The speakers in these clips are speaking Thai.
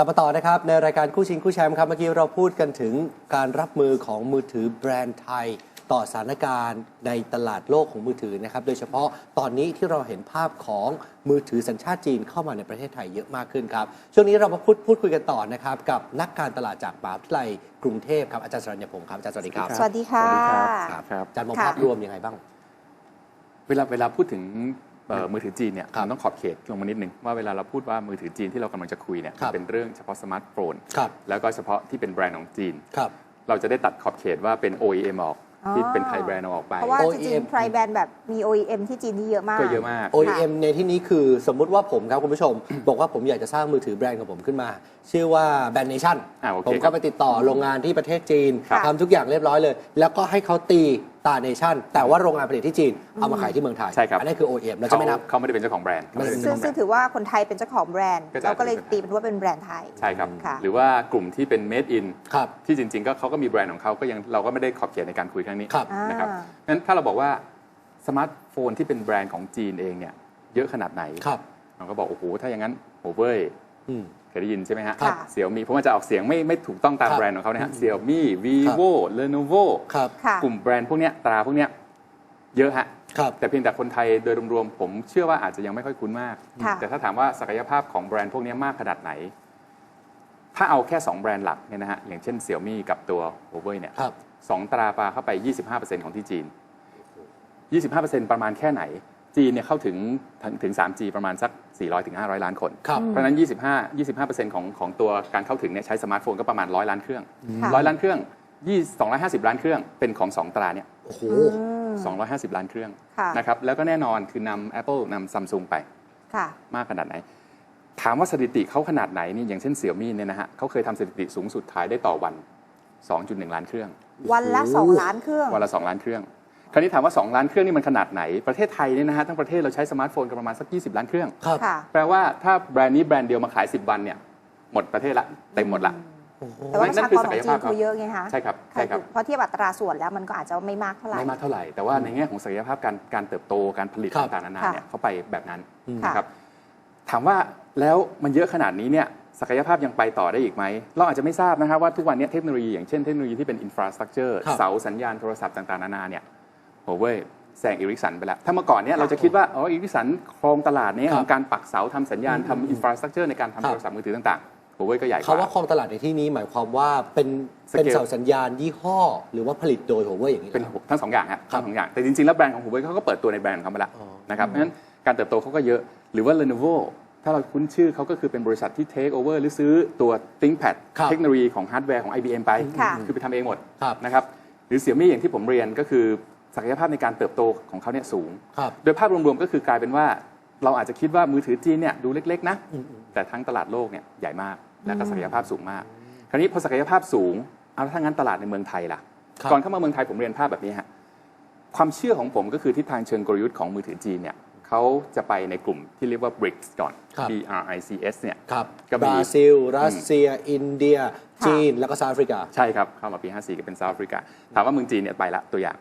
ลับมาต่อนะครับ ในรายการคู่ชิงคู่แชมป์ครับ เมื่อกี้เราพูดกันถึงการรับมือของมือถือแบรนด์ไทย ต่อสถานการณ์ในตลาดโลกของมือถือนะครับ โดยเฉพาะตอนนี้ที่เราเห็นภาพของมือถือสัญชาติจีนเข้ามาในประเทศไทยเยอะมากขึ้นครับ ช่วงนี้เรามาพูดพูดคุยกันต่อนะครับ กับนักการตลาดจากมหาวิทยาลัยกรุงเทพครับอาจารย์สรัญญพงศ์ครับอาจารย์สวัสดีครับสวัสดีค่ะ ครับครับอาจารย์มองค่ะ ภาพรวมยังไงบ้าง เวลาเวลาพูดถึงเอ่อ มือถือจีนเนี่ยครับมันต้องขอบเขตลงมานิดนึงว่าเวลาเราพูดว่ามือถือจีนที่เรากำลังจะคุยเนี่ยครับมันเป็นเรื่องเฉพาะสมาร์ทโฟนครับแล้วก็เฉพาะที่เป็นแบรนด์ของจีนครับเราจะได้ตัดขอบเขตว่าเป็น OEM ออกอ๋อที่เป็นไทยแบรนด์เอาออกไป เพราะว่า OEM จริงๆไพรแบรนด์แบบมี OEM ที่จีนนี่เยอะมากก็เยอะมาก OEM ในที่นี้คือสมมุติว่าผมครับคุณผู้ชม บอกว่าผมอยากจะสร้างมือถือแบรนด์ของผมขึ้นมา ชื่อว่าแบรนด์เนชั่นอ่าโอเคผมครัก็บไปติดต่อโรงงานที่ประเทศจีนครับทำทุกอย่างเรียบร้อยเลย แล้วก็ให้เขาตี ตาเนชั่นแต่ว่าโรงงานผลิตที่จีนเอามาขายที่เมืองไทยใช่ครับ อันนี้คือ OEM เราจะเขาไม่นับ เขาไม่ได้เป็นเจ้าของแบรนด์เขาไม่ได้เป็นซึ่เจ้างของแบรซึ่งนด์ถือว่าคนไทยเป็นเจ้าของแบรนด์ก็จะ เราก็เลยตีเป็นว่าเป็นแบรนด์ไทย ใช่ครับ ค่ะ หรือว่ากลุ่มที่เป็น made in ครับ ที่จริงๆ ก็เขาก็มีแบรนด์ของเขาก็ยังเราก็ไม่ได้ขอบเขตในการคุยครั้งนี้ครับ นะครับอ่า งั้นถ้าเราบอกว่าสมาร์ทโฟนที่เป็นแบรนด์ของจีนเองเนี่ยเยอะขนาดไหนครับเราก็บอกโอ้โหถ้าอย่างนั้นโอเว่ยอืม เคยได้ยินใช่ไหมฮะค่ะเสี่ยวมีผมว่าจะออกเสียงไม่ไม่ถูกต้องตามครับแบรนด์ของเขานะฮะเสี่ยวมี่วีโวเลโนโวครับค่ะ กลุ่มแบรนด์พวกเนี้ยตราพวกเนี้ยเยอะฮะ ครับแต่เพียงแต่คนไทยโดยรวมๆผมเชื่อว่าอาจจะยังไม่ค่อยคุ้นมาก ค่ะ แต่ถ้าถามว่าศักยภาพของแบรนด์พวกเนี้ยมากขนาดไหน ถ้าเอาแค่ 2 แบรนด์หลักเนี่ยนะฮะ อย่างเช่นเสี่ยวมี่กับตัวโอเว่ยเนี่ยครับสองตราปลาเข้าไป 25%ของที่จีน 25%ประมาณแค่ไหน จีนเนี่ยเข้าถึงถึงถึง 3G ประมาณสัก 400ถึง500 ล้านคน ครับ เพราะฉะนั้น 25 25%ของของตัวการเข้าถึงเนี่ยใช้สมาร์ทโฟนก็ประมาณ 100 ล้านเครื่อง ค่ะ 100 ล้านเครื่อง20 250 ล้านเครื่องเป็นของ 2 ตราเนี่ย โอ้โห อืม 250 ล้านเครื่องค่ะ นะครับ แล้วก็แน่นอนคือนำ Apple นำ Samsung ไป ค่ะ มากขนาดไหน ถามว่าสถิติเขาขนาดไหนนี่อย่างเช่นเสี่ยมี่เนี่ยนะฮะเขาเคยทำสถิติสูงสุดขายได้ต่อวัน 2.1 ล้านเครื่อง วันละ โอ้โห 2 ล้านเครื่อง วันละ 2 ล้านเครื่อง คราวนี้ถามว่า 2 ล้านเครื่องนี่มันขนาดไหน ประเทศไทยเนี่ยนะฮะทั้งประเทศเราใช้สมาร์ทโฟนกันประมาณสัก 20 ล้านเครื่อง ครับ ค่ะ แปลว่าถ้าแบรนด์นี้แบรนด์เดียวมาขาย 10 วันเนี่ยหมดประเทศละเต็มหมดละโอ้โหแต่ว่าประนั่ชานกคือรของจีศักยภาพนเขาเยอะไงคะใช่ครับใช่ครับ เพราะเทียบอัตราส่วนแล้วมันก็อาจจะไม่มากเท่าไหร่ ไม่มากเท่าไหร่ แต่ว่าในแง่ของศักยภาพการการเติบโตการผลิตครับ ต่างๆนานาค่ะเนี่ยเขาไปแบบนั้นค่ะนะครับถามว่าแล้วมันเยอะขนาดนี้เนี่ยศักยภาพยังไปต่อได้อีกไหม เราอาจจะไม่ทราบนะครับว่าทุกวันนี้เทคโนโลยีอย่างเช่นเทคโนโลยีที่เป็นอินฟราสตรักเจอร์ครับ เสาสัญญาณโทรศัพท์ต่างๆนานาเนี่ยโห เว้ยแซงอีริกสันไปแล้ว ถ้าเมื่อก่อนเนี่ยเราจะคิดว่าอ๋ออีริกสันครองตลาดเนี้ครับของการปักเสาทำสัญญาณอืมทำอินฟราสตรักเจอร์ในการครัทำบโทรศัพท์มือถือต่างๆโหเว้ยก็ใหญ่กเขาว่าว่าครองตลาดในที่นี้หมายความว่าเป็นสเกลเป็นเสาสัญญาณยี่ห้อ หรือว่าผลิตโดยหัวเว่ยอย่างนี้หรอเป็นทั้งสองอย่างฮะครับทั้งสองอย่างแต่จริงๆแล้วแบรนด์ของ Huawei เขาก็เปิดตัวในแบรนด์ของเขามาแล้วอ๋อนะครับเพราะฉะนั้นการเติบโตเขาก็เยอะหรือว่า Lenovo ถ้าเราคุ้นชื่อเขาก็คือเป็นบริษัทที่ take over หรือซื้อตัว ThinkPad ครับเทคโนโลยีของฮาร์ดแวร์ของ IBM ไปค่ะคือไปทำเองหมดครับนะครับหรือเสี่ยมี่อย่างที่ผมเรียนก็คือ ศักยภาพในการเติบโตของเขาเนี่ยสูง ครับโดยภาพรวมๆก็คือกลายเป็นว่า เราอาจจะคิดว่ามือถือจีนเนี่ยดูเล็กๆนะอืม แต่ทั้งตลาดโลกเนี่ยใหญ่มากและก็ศักยภาพสูงมาก คราวนี้พอศักยภาพสูงเอาแล้วถ้างั้นตลาดในเมืองไทยล่ะ ครับ ก่อนเข้ามาเมืองไทยผมเรียนภาพแบบนี้ฮะความเชื่อของผมก็คือทิศทางเชิงกลยุทธ์ของมือถือจีนเนี่ยเขาจะไปในกลุ่มที่เรียกว่า BRICS ก่อน ครับ B R I C S เนี่ย ครับก็บมีราซิล รัสเซีย อินเดียค่ะจีน แล้วก็เซาท์แอฟริกา ใช่ครับ เข้ามาปี 54 ก็เป็นเซาท์แอฟริกา ถามว่าเมืองจีนเนี่ยไปละตัวอย่าง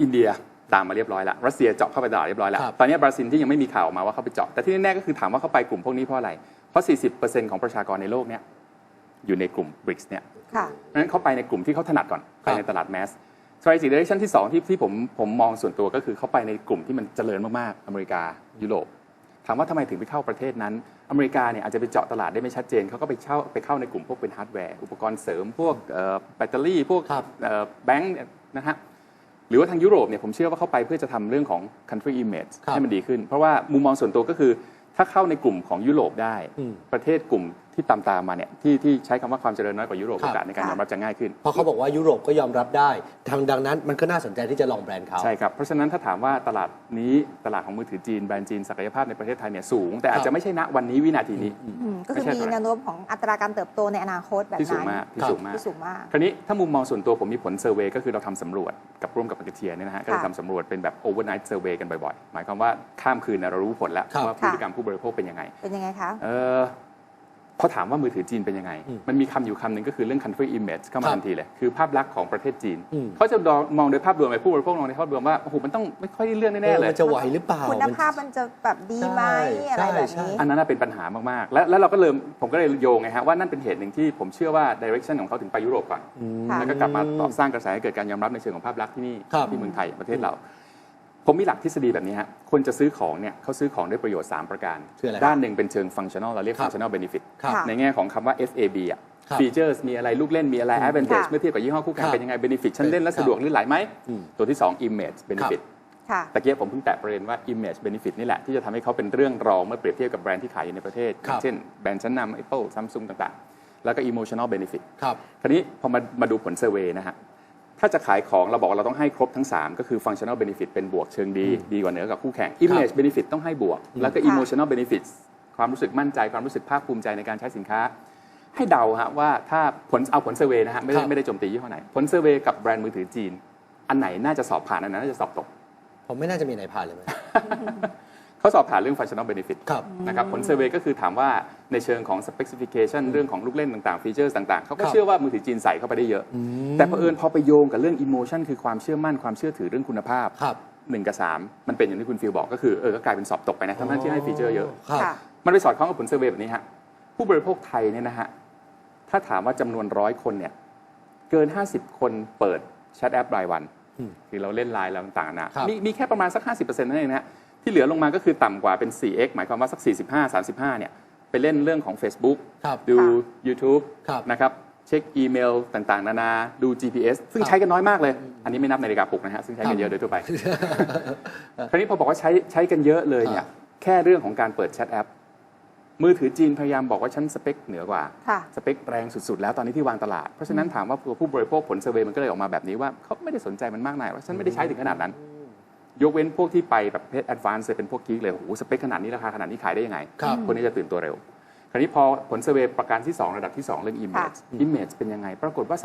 อินเดียตามมาเรียบร้อยละรัสเซียเจาะเข้าไปตลาดเรียบร้อยแล้วครับตอนนี้บราซิลที่ยังไม่มีข่าวออกมาว่าเขาไปเจาะแต่ที่แน่ๆก็คือถามว่าเขาไปกลุ่มพวกนี้เพราะอะไร เพราะ 40%ของประชากรในโลกเนี่ยอยู่ในกลุ่ม BRICS เนี่ยค่ะเพราะฉะนั้นเขาไปในกลุ่มที่เขาถนัดก่อนครัไปบในตลาดแมส strategy direction ที่ 2 ที่ที่ผมผมมองส่วนตัวก็คือเขาไปในกลุ่มที่มันเจริญมากๆ อเมริกายุโรปถามว่าทำไมถึงไปเข้าประเทศนั้น อเมริกาเนี่ยอาจจะไปเจาะตลาดได้ไม่ชัดเจนเขาก็ไปเช่าไปเข้าในกลุ่มพวกเป็นฮาร์ดแวร์ อุปกรณ์เสริมพวกเอ่อแบตเตอรี่พวกครับเอ่อแบงค์เนี่ยนะฮะ หรือว่าทางยุโรปเนี่ยผมเชื่อว่าเขาไปเพื่อจะทำเรื่องของ country image ครับให้มันดีขึ้น เพราะว่ามุมมองส่วนตัวก็คือ ถ้าเข้าในกลุ่มของยุโรปได้อืมประเทศกลุ่ม ที่ตามตามๆมาเนี่ยที่ที่ใช้คำว่าความเจริญน้อยกว่ายุโรปครับโอกาสในการยอมรับจะง่ายขึ้น เพราะเขาบอกว่ายุโรปก็ยอมรับได้ทางดังนั้นมันก็น่าสนใจที่จะลองแบรนด์เขา ใช่ครับ เพราะฉะนั้นถ้าถามว่าตลาดนี้ตลาดของมือถือจีนแบรนด์จีนศักยภาพในประเทศไทยเนี่ยสูง แต่อาจจะไม่ใช่ณวันนี้วินาทีนี้ อืมก็คือไม่ใช่มีตัวนั้นแนวโน้มของอัตราการเติบโตในอนาคตแบบที่สูงนั้นมากที่ครับสูงมาก ที่สูงมาก คราวนี้ถ้ามุมมองส่วนตัวผมมีผลเซอร์เวยก็คือเราทำสำรวจกับร่วมกับปฏิเทียเนี่ยนะฮะก็เลยทำสำรวจเป็นแบบ overnight survey กันบ่อยๆ หมายความว่าข้ามคืนเนี่ยเรารู้ผลแล้วครับ ว่าพฤติกรรมผู้บริโภคเป็นยังไง เป็นยังไงคะ เออ พอถามว่ามือถือจีนเป็นยังไงอืมมันมีคำอยู่คำหนึ่งก็คือเรื่อง country image เข้ามาครับทันทีเลย คือภาพลักษณ์ของประเทศจีนอืมเขาจะมองโดยภาพรวมไปผู้บริโภคมองในภาพรวมว่า โอ้โห มันต้องไม่ค่อยได้เรื่องแน่ๆเลย มันจะไหวหรือเปล่า คุณภาพมันจะแบบดีไหมใช่อะไรแบบใช่นี้ อันนั้นนะเป็นปัญหามากๆ และแล้วเราก็เริ่มผมก็เลยโยงไงฮะว่านั่นเป็นเหตุหนึ่งที่ผมเชื่อว่า direction ของเขาถึงไปยุโรปก่อนอืมค่ะแล้วก็กลับมาตอบสร้างกระแสให้เกิดการยอมรับในเชิงของภาพลักษณ์ที่นี่ครับที่เมืองไทยประเทศเรา ผมมีหลักทฤษฎีแบบนี้ฮะคนจะซื้อของเนี่ยเขาซื้อของด้วยประโยชน์ 3 ประการ คืออะไรครับด้านหนึ่งเป็นเชิง functional เราเรียกครับ functional benefit ครับค่ะในแง่ของคำว่า FAB อะครับ features มีอะไรลูกเล่นมีอะไร advantage ค่ะเมื่อเทียบกับยี่ห้อคู่แข่คงรับเป็นยังไง benefit ฉันเล่นแล้วครับสะดวกลื่นไหลไหม อืมตัวที่ 2 image benefit ค่ะ ตะเกียบผมเพิ่งแตะประเด็นว่า image benefit นี่แหละ ที่จะทำให้เขาเป็นเรื่องรองเมื่อเปรียบเทียบกับแบรนด์ที่ขายอยู่ในประเทศอครับย่างเช่นแบรนด์ชั้นนำ Apple Samsung ต่างๆ แล้วก็ emotional benefit ครับ คราวนี้พอมามาดูผลเซอร์เวยนะฮะ ถ้าจะขายของเราบอกว่าเราต้องให้ครบทั้ง 3 ก็คือ functional benefit เป็นบวกเชิงดี ดีกว่าเหนือกับคู่แข่ง image benefit ต้องให้บวก แล้วก็ค่ะ emotional benefit ความรู้สึกมั่นใจ ความรู้สึกภาคภูมิใจในการใช้สินค้า ให้เดาฮะว่าถ้าผลเอาผลเซอร์เวยนะฮะไม่ได้ครับไม่ได้โจมตียี่ห้อไหน ผลเซอร์เวยกับแบรนด์มือถือจีน อันไหนน่าจะสอบผ่านอันไหนน่าจะสอบตก ผมไม่น่าจะมีไหนผ่านเลยไหม เขาสอบผ่านเรื่อง functional benefit ครับนะครับผลเซอร์เวยก็คือถามว่าในเชิงของ specification เรื่องของลูกเล่นต่างๆ ฟีเจอร์ต่างๆ เขาก็ครับเชื่อว่ามือถือจีนใส่เข้าไปได้เยอะ แต่เผอิญพอไปโยงกับเรื่อง emotion คือความเชื่อมั่นความเชื่อถือเรื่องคุณภาพครับหนึ่งกับสามมันเป็นอย่างที่คุณฟิลบอกก็คือเออก็กลายเป็นสอบตกไปนะทั้งๆที่ให้ฟีเจอร์เยอะครับค่ะมันไปสอดคล้องกับผลเซอร์เวยแบบนี้ฮะผู้บริโภคไทยเนี่ยนะฮะถ้าถามว่าจำนวนร้อยคนเนี่ยเกิน 50 คนเปิดแชทแอปรายวันอืมคือเราเล่นไลน์แล้วต่างๆนะครับมีมีแค่ประมาณสัก 50%นั่นเองนะฮะ ที่เหลือลงมาก็คือต่ำกว่าเป็น 4x หมายความว่าสัก 45 35 เนี่ย ไปเล่นเรื่องของ Facebook ครับดูค่ะ YouTube ครับนะครับเช็คอีเมลต่างๆ นานาดู GPS ซึ่งครับใช้กันน้อยมากเลย อันนี้ไม่นับนาฬิกาปลุกนะฮะ ซึ่งใช้กันเยอะโดยทั่วไป คราวนี้พอบอกว่าใช้ใช้กันเยอะเลยเนี่ย แค่เรื่องของการเปิดแชทแอป มือถือจีนพยายามบอกว่าฉันสเปคเหนือกว่าค่ะสเปคแรงสุดๆ แล้วตอนนี้ที่วางตลาด เพราะฉะนั้นถามว่าตัวผู้บริโภคผลเซอร์เวย์มันก็เลยออกมาแบบนี้ว่าเขาไม่ได้สนใจมันมากนักว่าฉันไม่ได้ใช้ถึงขนาดนั้น ยกเว้นพวกที่ไปแบบเพจแอดวานซ์เป็นพวกกิ๊กเลยโอ้โหสเปคขนาดนี้ราคาขนาดนี้ขายได้ยังไงครับคนนี้จะตื่นตัวเร็ว คราวนี้พอผลเซอร์เวย์ประการที่ 2 ระดับที่ 2 เรื่อง image image เป็นยังไง ปรากฏว่า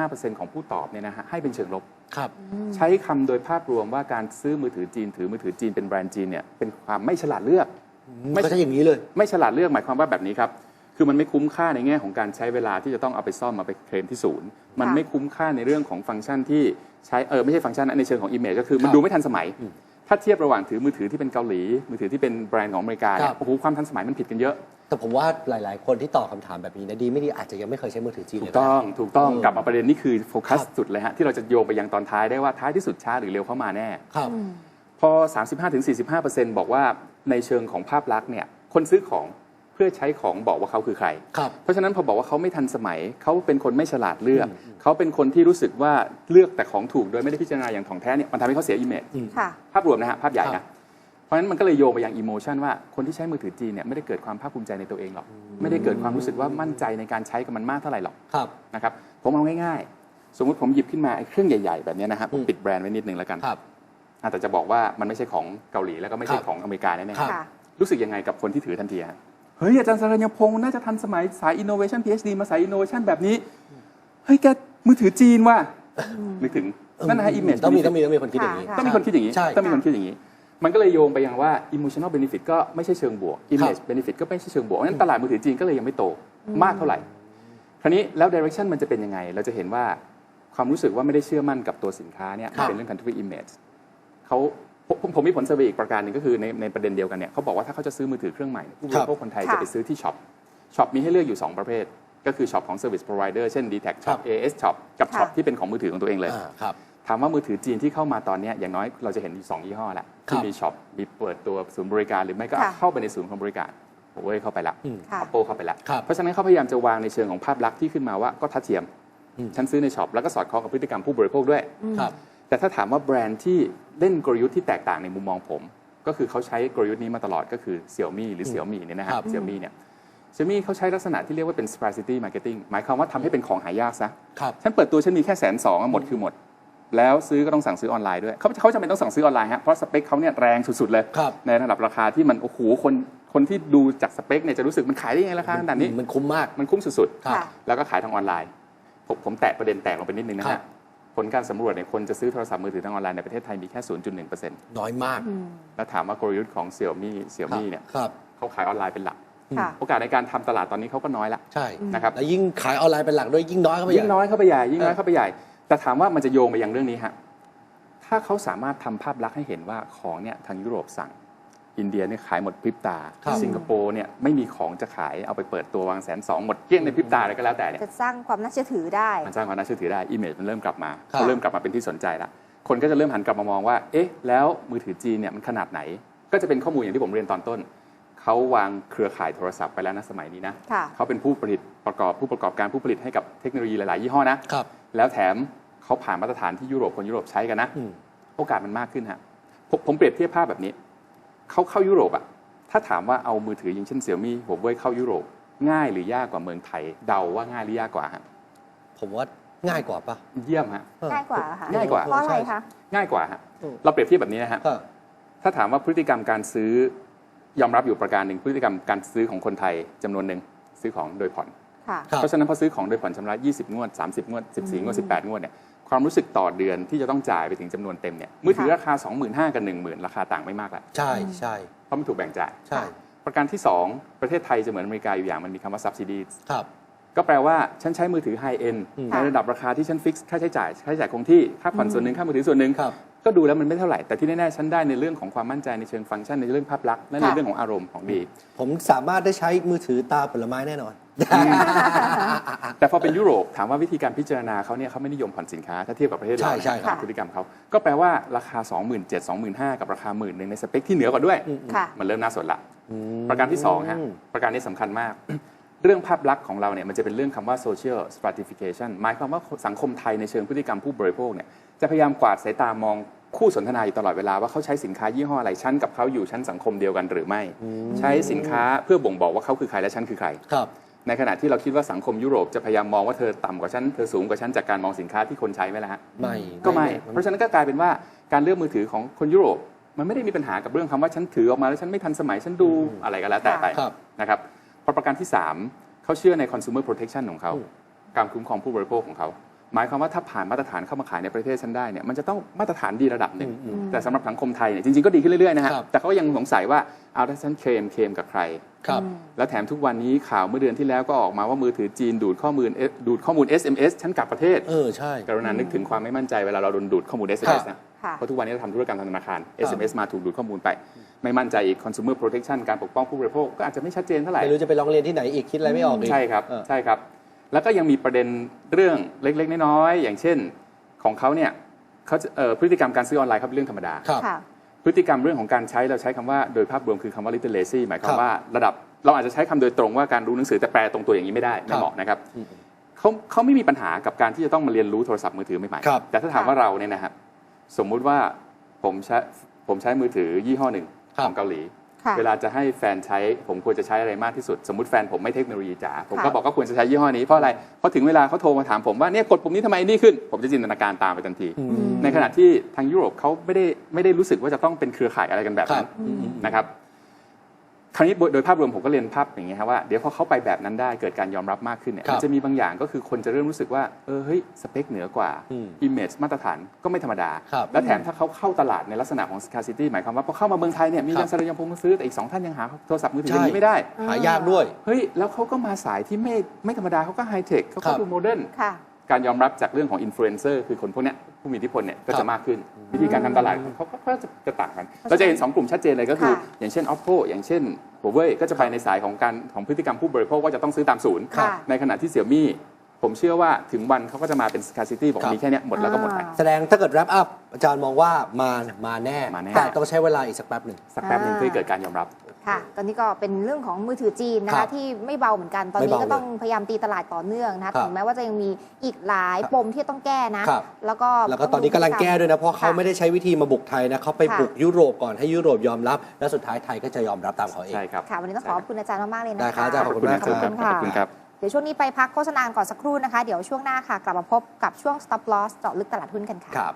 35-45%ของผู้ตอบเนี่ยนะฮะให้เป็นเชิงลบ ครับ ใช้คำโดยภาพรวมว่าการซื้อมือถือจีนถือมือถือจีนเป็นแบรนด์จีนเนี่ยเป็นความไม่ฉลาดเลือก ไม่ ก็ใช่อย่างนี้เลย ไม่ฉลาดเลือกหมายความว่าแบบนี้ครับ คือมันไม่คุ้มค่าในแง่ของการใช้เวลาที่จะต้องเอาไปซ่อมมาไปเคลมที่ศูนย์ มันไม่คุ้มค่าในเรื่องของฟังก์ชันที่ใช้เออไม่ใช่ฟังก์ชันนะในเชิงของ image ก็คือมันครับดูไม่ทันสมัย ถ้าเทียบระหว่างถือมือถือที่เป็นเกาหลี มือถือที่เป็นแบรนด์ของอเมริกาเนี่ครัยบโอ้โหความทันสมัยมันผิดกันเยอะ แต่ผมว่าหลาย ๆ คนที่ตอบคำถามแบบนี้นะดีไม่ดีอาจจะยังไม่เคยใช้มือถือจีนถูเลยกต้องถูกต้องเออกลับมาประเด็นนี้คือโฟกัสครับ สุดเลยฮะที่เราจะโยงไปยังตอนท้ายได้ว่าท้ายที่สุดช้าหรือเร็วเข้ามาแน่ ครับ พอ 35-45%บอกว่าในเชิงของภาพลักษณ์เนี่ยคนซื้อของ เพื่อใช้ของบอกว่าเขาคือใคร ครับ เพราะฉะนั้นพอบอกว่าเขาไม่ทันสมัย เขาเป็นคนไม่ฉลาดเลือก เขาเป็นคนที่รู้สึกว่าเลือกแต่ของถูกโดยไม่ได้พิจารณาอย่างถ่องแท้เนี่ยมันทำให้เขาเสียอิมเมจค่ะ ภาพรวมนะฮะภาพใหญ่ครันะบเพราะฉะนั้นมันก็เลยโยงไปยังอิโมชันว่าคนที่ใช้มือถือจีนเนี่ยไม่ได้เกิดความภาคภูมิใจในตัวเองหรอก ไม่ได้เกิดความรู้สึกว่ามั่นใจในการใช้กับมันมากเท่าไหร่หรอกครับ นะครับผมเอาง่ายๆ สมมุติผมหยิบขึ้นมาไอ้เครื่องใหญ่ๆแบบเนี้ยนะฮะผมอืมปิดแบรนด์ไว้นิดนึงแล้วกันครับ อะแต่จะบอกว่ามันไม่ใช่ของเกาหลีแล้วก็ไม่ใช่ครับ ของอเมริกาแน่ๆครับค่ะ รู้สึกยังไงกับคนที่ถือทันทีฮะ เฮ้ยอาจารย์สรัญญพงศ์น่าจะทันสมัยสาย innovation PhD มาสาย innovation แบบนี้ เฮ้ยแกมือถือจีนว่ะนึกถึงนั่นนะฮะ image ต้องมี benefit ต้องมีต้องมีคนคิดอย่างนี้ค่ะต้องมีคนคิดอย่างนี้ใช่ต้องมีคนคิดอย่างนี้ มันก็เลยโยงไปยังว่า emotional benefit ก็ไม่ใช่เชิงบวก image benefit ก็ไม่ใช่เชิงบวกเพราะฉะนั้นตลาดมือถือจีนก็เลยยังไม่โตมากเท่าไหร่ คราวนี้แล้ว direction มันจะเป็นยังไง เราจะเห็นว่าความรู้สึกว่าไม่ได้เชื่อมั่นกับตัวสินค้าเนี่ยครับเป็นเรื่อง country image เขา ผมผมผมมีผลเซอร์เวย์อีกประการหนึ่งก็คือในในประเด็นเดียวกันเนี่ยเขาบอกว่าถ้าเขาจะซื้อมือถือเครื่องใหม่เนี่ยผู้บริโภคคนไทยค่ะจะไปซื้อที่ช็อปช็อปมีให้เลือกอยู่ 2 ประเภท ก็คือช็อปของ Service Provider เช่น d t แท Shop ครับ AS Shop กับค่ะช็อปที่เป็นของมือถือของตัวเองเลย อ่าครับ ถามว่ามือถือจีนที่เข้ามาตอนเนี้ยอย่างน้อยเราจะเห็นอยู่สองยี่ห้อแหละครัที่บมีช็อปมีเปิดตัวศูนย์บริการหรือไม่ก็ค่ะเข้าไปในศูนย์ของบริการโอ้ยเข้าไปละ อืม ค่ะ Apple เข้าไปแล้วครับเพราะฉะนั้นเขาพยายามจะวางในเชิงของภาพลักษณ์ที่ขึ้นมาว่าก็ทัดเทียม อืม ฉันซื้อในช็อปแล้วก็สอดคล้องกับพฤติกรรมผู้บริโภคด้วย ครับ แต่ถ้าถามว่าแบรนด์ที่ เล่นกลยุทธ์ที่แตกต่างในมุมมองผม ก็คือเขาใช้กลยุทธ์นี้มาตลอดก็คือ Xiaomi หรือ Xiaomi เนี่ยนะฮะครับ Xiaomi เนี่ย Xiaomi เขาใช้ลักษณะที่เรียกว่าเป็น scarcity marketing หมายความว่าทำให้เป็นของหายากซะครับฉันเปิดตัวฉันมีแค่แสนสองหมดคือหมด แล้วซื้อก็ต้องสั่งซื้อออนไลน์ด้วยเขาเขาจำเป็นต้องสั่งซื้อออนไลน์ฮะเพราะสเปคเขาเนี่ยแรงสุดๆเลยครับในระดับราคาที่มันโอ้โหคนคนที่ดูจากสเปคเนี่ยจะรู้สึกมันขายได้ยังไงราคาขนาดนี้มันคุ้มมากมันคุ้มสุดครับค่ะๆแล้วก็ขายทางออนไลน์ผมผมแตะประเด็นแตกลงไปนิดนึงนะครัฮะบ ผลการสำรวจเนี่ยคนจะซื้อโทรศัพท์มือถือทางออนไลน์ในประเทศไทยมีแค่ 0.1%น้อยมากอืมแล้วถามว่ากลยุทธ์ของ Xiaomi Xiaomi เนี่ยครับเขาขายออนไลน์เป็นหลัก ค่ะ โอกาสในการทำตลาดตอนนี้เขาก็น้อยละ ใช่นะครับ แล้วยิ่งขายออนไลน์เป็นหลักด้วยยิ่งน้อยเข้าไปใหญ่ ยิ่งน้อยเข้าไปใหญ่ยิ่งน้อยเออเข้าไปใหญ่ แต่ถามว่ามันจะโยงไปยังเรื่องนี้ฮะถ้าเขาสามารถทำภาพลักษณ์ให้เห็นว่าของเนี่ยทางยุโรปสั่ง อินเดียเนี่ยขายหมดพริบตา ครับสิงคโปร์เนี่ยไม่มีของจะขายเอาไปเปิดตัววางแสนสองหมดเกลี้ยงในพริบตาอะไรก็แล้วแต่เนี่ยจะสร้างความน่าเชื่อถือได้ มันสร้างความน่าเชื่อถือได้อิมเมจมันเริ่มกลับมาครับ เขาเริ่มกลับมาเป็นที่สนใจละคนก็จะเริ่มหันกลับมามองว่า เอ๊ะ แล้วมือถือจีนเนี่ยมันขนาดไหน ก็จะเป็นข้อมูลอย่างที่ผมเรียนตอนต้น เขาวางเครือข่ายโทรศัพท์ไปแล้วนะสมัยนี้นะค่ะ เขาเป็นผู้ผลิตประกอบผู้ประกอบการผู้ผลิตให้กับเทคโนโลยีหลาย ๆ ยี่ห้อนะ ครับ แล้วแถมเขาผ่านมาตรฐานที่ยุโรปคนยุโรปใช้กันนะ อืม โอกาสมันมากขึ้นฮะผมผมเปรียบเทียบภาพแบบนี้ เขาเข้ายุโรปอะถ้าถามว่าเอามือถืออย่างเช่นเสี่ยมี่หัวเว่ยเข้ายุโรป ง่ายหรือยากกว่าเมืองไทย เดาว่าง่ายหรือยากกว่าฮะผมว่าง่ายกว่าปะเยี่ยมฮะเออง่ายกว่าค่ะง่ายกว่า เพราะอะไรคะ ง่ายกว่าฮะอืมเราเปรียบเทียบแบบนี้นะฮะ ก็ถ้าถามว่าพฤติกรรมการซื้อยอมรับอยู่ประการหนึ่งพฤติกรรมการซื้อของคนไทยจำนวนหนึ่งซื้อของโดยผ่อน ค่ะ ครับ เพราะฉะนั้นพอซื้อของโดยผ่อนชำระ 20 งวด 30 งวด 14 งวด 18 งวดเนี่ย ความรู้สึกต่อเดือนที่จะต้องจ่ายไปถึงจำนวนเต็มเนี่ยมือถือราคา 25,000กับ10,000 ราคาต่างไม่มากแล้วใช่ใช่เพราะมันถูกแบ่งจ่าย ใช่ประการที่ 2 ประเทศไทยจะเหมือนอเมริกาอยู่อย่างมันมีคำว่า subsidy ครับ ก็แปลว่าฉันใช้มือถือ high end อืมในระดับราคาที่ฉันฟิกค่าใช้จ่ายค่าใช้จ่ายคงที่ค่าผ่อนส่วนหนึ่งค่ามือถือส่วนหนึ่งครับ ก็ดูแล้วมันไม่เท่าไหร่แต่ที่แน่ๆฉันได้ในเรื่องของความมั่นใจในเชิงฟังก์ชันในเรื่องภาพลักษณ์และในค่ะเรื่องของอารมณ์ของดี ผมสามารถได้ใช้มือถือตาผลไม้แน่นอน แต่พอเป็นยุโรปถามว่าวิธีการพิจารณาเขาเนี่ยเขาไม่นิยมผ่อนสินค้าถ้าเทียบกับประเทศเราใช่ใช่นะครับพฤติกรรมเขาก็แปลว่าราคา 27,000 25,000กับราคาหมื่นหนึ่งในสเปคที่เหนือกว่าด้วยค่ะมันเริ่มน่าสนละอืมประการที่2ฮะประการนี้สำคัญมาก เรื่องภาพลักษณ์ของเราเนี่ยมันจะเป็นเรื่องคำว่า social stratification หมายความว่าสังคมไทยในเชิงพฤติกรรมผู้บริโภคเนี่ยจะพยายามกวาดสายตามองคู่สนทนาอยู่ตลอดเวลาว่าเขาใช้สินค้ายี่ห้ออะไรชั้นกับเขาอยู่ชั้นสังคมเดียวกันหรือไม่ ใช้สินค้าเพื่อบ่งบอกว่าเขาคือใครและฉันคือใครครับ ในขณะที่เราคิดว่าสังคมยุโรปจะพยายามมองว่าเธอต่ำกว่าฉันเธอสูงกว่าฉันจากการมองสินค้าที่คนใช้ไหมล่ะฮะไม่ก็ไม่ไม่เพราะฉะนั้นก็กลายเป็นว่าการเลือกมือถือของคนยุโรป มันไม่ได้มีปัญหากับเรื่องคำว่าฉันถือออกมาแล้วฉันไม่ทันสมัยฉันดูอะไรก็แล้วแต่ไปครับนะครับพอประการที่ 3เขาเชื่อใน consumer protection ของเขาอืมการคุ้มครองผู้บริโภคของเขา หมายความว่าถ้าผ่านมาตรฐานเข้ามาขายในประเทศฉันได้เนี่ยมันจะต้องมาตรฐานดีระดับหนึ่งอืมแต่สำหรับสังคมไทยเนี่ยจริงๆก็ดีขึ้นเรื่อยๆนะฮะครับแต่เขาก็ยังสงสัยว่าเอาถ้าฉันเคลมเคลมกับใครครับแล้วแถมทุกวันนี้ข่าวเมื่อเดือนที่แล้วก็ออกมาว่ามือถือจีนดูดข้อมูลดูดข้อมูล SMS ฉันกลับประเทศเออใช่กรุณานึกถึงความไม่มั่นใจเวลาเราโดนดูดข้อมูล SMS นะค่ะเพราะทุกวันนี้เราทำธุรกรรมทางธนาคาร SMS มาถูกดูดข้อมูลไป ไม่มั่นใจอีก consumer protection การปกป้องผู้บริโภคก็อาจจะไม่ชัดเจนเท่าไหร่ไม่รู้จะไปร้องเรียนที่ไหนอีกคิดอะไรไม่ออกอีกใช่ครับเออใช่ครับ แล้วก็ยังมีประเด็นเรื่องเล็ก ๆ น้อยๆอย่างเช่นของเขาเนี่ยเขาจะเอ่อพฤติกรรมการซื้อออนไลน์เขาเป็นเรื่องธรรมดา ครับ ค่ะ พฤติกรรมเรื่องของการใช้เราใช้คำว่าโดยภาพรวมคือคำว่า literacy หมายควาครัมบว่าระดับเราอาจจะใช้คำโดยตรงว่าการรู้หนังสือแต่แปลตรงตัวอย่างนี้ไม่ได้ไม่เหมาะนะครับอืมเขาเขาไม่มีปัญหากับการที่จะต้องมาเรียนรู้โทรศัพท์มือถือใหม่ครับ ๆแต่ถ้าถามว่าเราเนี่ยนะครับสมมุติว่าผมใช้ผมใช้มือถือยี่ห้อหนึ่งครับของเกาหลีค่ะ เวลาจะให้แฟนใช้ผมควรจะใช้อะไรมากที่สุด สมมติแฟนผมไม่เทคโนโลยีจ๋าผมก็ค่ะบอกก็ควรจะใช้ยี่ห้อนี้เพราะอะไรเพราะถึงเวลาเขาโทรมาถามผมว่าเนี่ยกดปุ่มนี้ทำไมนี่ขึ้น ผมจะจินตนาการตามไปทันทีอืมในขณะที่ทางยุโรปเขาไม่ได้ไม่ได้รู้สึกว่าจะต้องเป็นเครือข่ายอะไรกันแบบครันั้บนอืมนะครับ คราวนี้โดยภาพรวมผมก็เรียนภาพอย่างนี้ครับว่าเดี๋ยวพอเข้าไปแบบนั้นได้เกิดการยอมรับมากขึ้นเนี่ยครับมันจะมีบางอย่างก็คือคนจะเริ่มรู้สึกว่าเออเฮ้ยสเปคเหนือกว่าอืมอิมเมจมาตรฐานก็ไม่ธรรมดา ครับและแถมถ้าเขาเข้าตลาดในลักษณะของ scarcity หมายความว่าพอเข้ามาเมืองไทยเนี่ยมีครับ ยังสระยังพงมาซื้อแต่อีกสองท่านยังหาโทรศัพท์มือถืออย่างนี้ไม่ได้ หายากด้วย เฮ้ยแล้วเขาก็มาสายที่ไม่ไม่ธรรมดาเขาก็ไฮเทคเขาครัก็บ ดูโมเดิร์น ค่ะ การยอมรับจากเรื่องของอินฟลูเอนเซอร์คือคนพวกเนี้ยผู้มีอิทธิพลเนี่ยก็ครัจะบมากขึ้น วิธีการทำตลาดเขาก็จะจะต่างกัน เราจะเห็น 2 กลุ่มชัดเจนเลยก็คือ ค่ะอย่างเช่น oppo อย่างเช่น huawei ก็จะไปในสายของการของพฤติกรรมผู้บริโภคว่าจะต้องซื้อตามศูนย์ ค่ะ ในขณะที่เสี่ยมี่ผมเชื่อว่าถึงวันเขาก็จะมาเป็น scarcity บอกครับ มีแค่เนี้ยหมดแล้วก็หมดไปอ่าแสดงถ้าเกิด wrap up อาจารย์มองว่ามามาแน่มาแน่ แต่ต้องใช้เวลาอีกสักแป๊บหนึ่ง สักแป๊บหนึงเพื่อให้เกิดการยอมรับ ค่ะ ตอนนี้ก็เป็นเรื่องของมือถือจีนนะครัคะบที่ไม่เบาเหมือนกันตอนไม่นี้เบาก็ต้องพยายามตีตลาดต่อเนื่องนะคะครับถึงแม้ว่าจะยังมีอีกหลายครับปมที่ต้องแก้นะ ครับ แล้วก็แล้วก็ตอนนี้กำลังแก้ด้วยนะ เพราะเขาค่ะไม่ได้ใช้วิธีมาบุกไทยนะเขาไปค่ะบุกยุโรปก่อนให้ยุโรปยอมรับ แล้วสุดท้ายไทยก็จะยอมรับตามเขาเอง ใช่ครับ ค่ะวันนี้ต้องขอบคุณอาจารย์มาก ๆ เลยนะคะ ได้ครับอาจารย์ขอบคุณมาก ขอบคุณขค่ะอบคุณครับ เดี๋ยวช่วงนี้ไปพักโฆษณาก่อนสักครู่นะคะ เดี๋ยวช่วงหน้าค่ะ กลับมาพบกับช่วง stop loss เจาะลึกตลาดหุ้นกันค่ะ ครับ